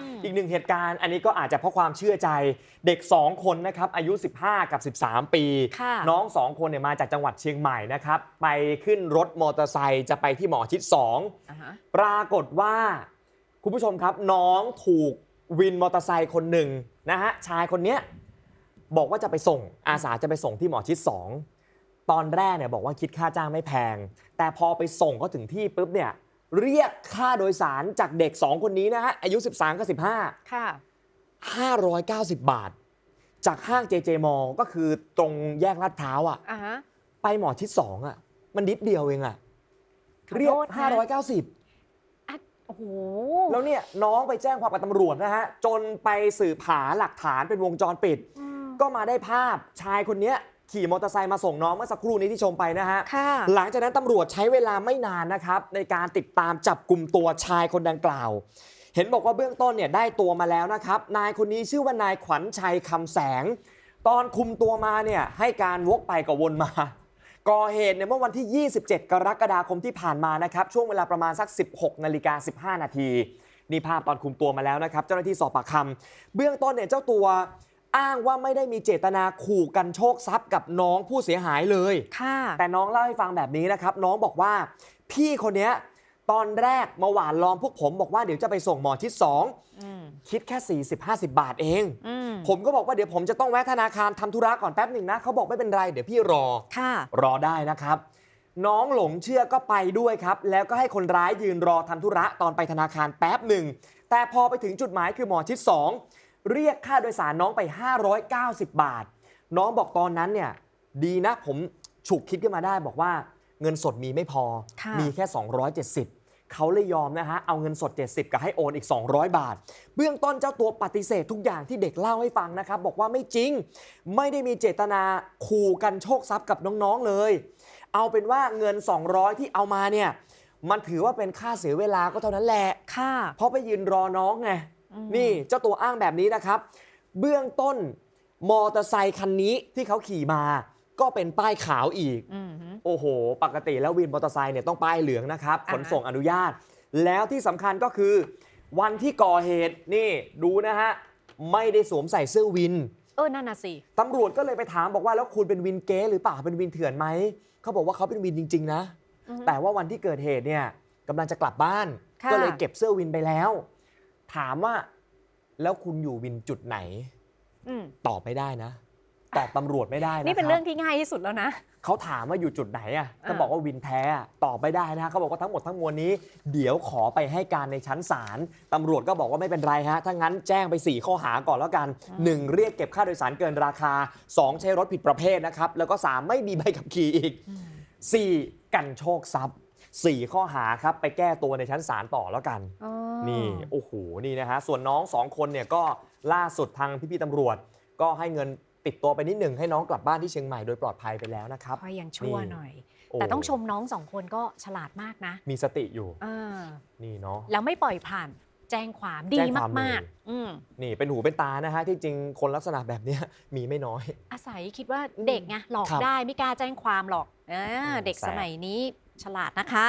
อืมอีกหนึ่งเหตุการณ์ อันนี้ก็อาจจะเพราะความเชื่อใจเด็ก 2 คนนะครับอายุ 15 กับ 13 ปีค่ะน้อง 2 คนเนี่ยมาจากจังหวัดเชียงใหม่นะครับไปขึ้นรถมอเตอร์ไซค์จะไปที่หมอชิด2อ่าฮะปรากฏว่า คุณผู้ชมครับน้องถูกวินมอเตอร์ไซค์คนหนึ่งนะฮะชายคนเนี้ยบอกว่าจะไปส่งอาสาจะไปส่งที่หมอชิด 2 ตอนแรกเนี่ยบอกว่าคิดค่าจ้างไม่แพง แต่พอไปส่งก็ถึงที่ปุ๊บเนี่ย เรียกค่าโดยสารจากเด็ก 2 คนนี้นะฮะ อายุ 13กับ15 ค่ะ 590 บาท จากห้างเจเจมอก็คือตรงแยกลาดพร้าวอะอ่าฮะไปหมอชิด2อะมันนิดเดียวเองอะขอโทษนะเรียก590 อะโอ้โห แล้วเนี่ยน้องไปแจ้งความกับตำรวจนะฮะ จนไปสืบหาหลักฐานเป็นวงจรปิด อืมก็มาได้ภาพชายคนเนี้ย ขี่มอเตอร์ไซค์มาส่งน้องเมื่อสักครู่นี้ที่ชมไปนะฮะ ค่ะ หลังจากนั้นตำรวจใช้เวลาไม่นานนะครับในการติดตามจับกลุ่มตัวชายคนดังกล่าว เห็นบอกว่าเบื้องต้นเนี่ยได้ตัวมาแล้วนะครับ นายคนนี้ชื่อว่านายขวัญชัยคำแสง ตอนคุมตัวมาเนี่ยให้การวกไปกับวนมา ก่อเหตุเนี่ยเมื่อวันที่ 27 กรกฎาคมที่ผ่านมานะครับ ช่วงเวลาประมาณสัก 16นาฬิกา15 นาทีนี่ภาพตอนคุมตัวมาแล้วนะครับ เจ้าหน้าที่สอบปากคำเบื้องต้นเนี่ยเจ้าตัว อ้างว่าไม่ได้มีเจตนาขู่กันโชคทรัพย์กับน้องผู้เสียหายเลย ค่ะ แต่น้องเล่าให้ฟังแบบนี้นะครับ น้องบอกว่า พี่คนเนี้ยตอนแรกมาหวานล้อมพวกผมบอกว่าเดี๋ยวจะไปส่งหมอชิดอืม2คิดแค่ 40-50 บาทเอง อืมผมก็บอกว่าเดี๋ยวผมจะต้องแวะธนาคารทำธุระก่อนแป๊บหนึ่งนะเขาบอกไม่เป็นไรเดี๋ยวพี่รอ ค่ะ รอได้นะครับ น้องหลงเชื่อก็ไปด้วยครับ แล้วก็ให้คนร้ายยืนรอทำธุระตอนไปธนาคารแป๊บหนึ่ง แต่พอไปถึงจุดหมายคือหมอชิด2 เรียกค่าโดยสารน้องไป 590 บาท น้องบอกตอนนั้นเนี่ยดีนะผมฉุกคิดขึ้นมาได้บอกว่าเงินสดมีไม่พอค่ะมีแค่ 270 เขาเลยยอมนะฮะ เอาเงินสด 70 กับให้โอนอีก 200 บาท เบื้องต้นเจ้าตัวปฏิเสธทุกอย่างที่เด็กเล่าให้ฟังนะครับ บอกว่าไม่จริง ไม่ได้มีเจตนาขู่กันโชคทรัพย์กับน้องๆเลย เอาเป็นว่าเงิน 200 ที่เอามาเนี่ย มันถือว่าเป็นค่าเสียเวลาก็เท่านั้นแหละ ค่ะ เพราะไปยืนรอน้องไงอืม นี่เจ้าตัวอ้างแบบนี้นะครับ เบื้องต้นมอเตอร์ไซคันนี้ที่เขาขี่มา ก็เป็นป้ายขาวอีกอืมฮึโอ้โห ปกติแล้ววินมอเตอร์ไซค์เนี่ยต้องป้ายเหลืองนะครับอ่าขนส่งอนุญาต แล้วที่สำคัญก็คือ วันที่ก่อเหตุนี่ดูนะฮะ ไม่ได้สวมใส่เสื้อวิน เออ นั่นน่ะสิตำรวจก็เลยไปถามบอกว่าแล้วคุณเป็นวินเก๊หรือเปล่าเป็นวินเถื่อนไหม เขาบอกว่าเขาเป็นวินจริง ๆ นะอือฮึแต่ว่าวันที่เกิดเหตุเนี่ยกำลังจะกลับบ้านค่ะก็เลยเก็บเสื้อวินไปแล้ว ถามว่า แล้วคุณอยู่วินจุดไหนอืมตอบไม่ได้นะตอบตำรวจไม่ได้นะนี่เป็นคบ เรื่องที่ง่ายที่สุดแล้วนะ เขาถามว่าอยู่จุดไหนอะก็อ่า บอกว่าวินแท้อะตอบไม่ได้นะเขาบอกว่าทั้งหมดทั้งมวลนี้ เดี๋ยวขอไปให้การในชั้นศาลตำรวจก็บอกว่าไม่เป็นไรฮะ ถ้างั้นแจ้งไป 4 ข้อหาก่อนแล้วกัน 1. เรียกเก็บค่าโดยสารเกินราคา 2 ใช้รถผิดประเภทนะครับ แล้วก็ 3 ไม่มีใบขับขี่อีกอืม 4. กันโชคทรัพย์ 4 ข้อหาครับ ไปแก้ตัวในชั้นศาลต่อแล้วกัน อ๋อ นี่โอ้โหนี่นะฮะส่วนน้องสองคนเนี่ยก็ล่าสุดทางพี่ๆตำรวจ ก็ให้เงินติดตัวไปนิดหนึ่งให้น้องกลับบ้านที่เชียงใหม่โดยปลอดภัยไปแล้วนะครับก็ยังชั่วนี่หน่อยโอ้แต่ต้องชมน้องสองคนก็ฉลาดมากนะ มีสติอยู่เออนี่เนาะแล้วไม่ปล่อยผ่านแจ้งความดีแจ้งความมากเลยๆอืมนี่เป็นหูเป็นตานะฮะที่จริงคนลักษณะแบบเนี้ยมีไม่น้อย อาศัยคิดว่าเด็กไงหลอกครับได้ไม่กล้าแจ้งความหรอกเออมเด็กแสบสมัยนี้ฉลาดนะคะ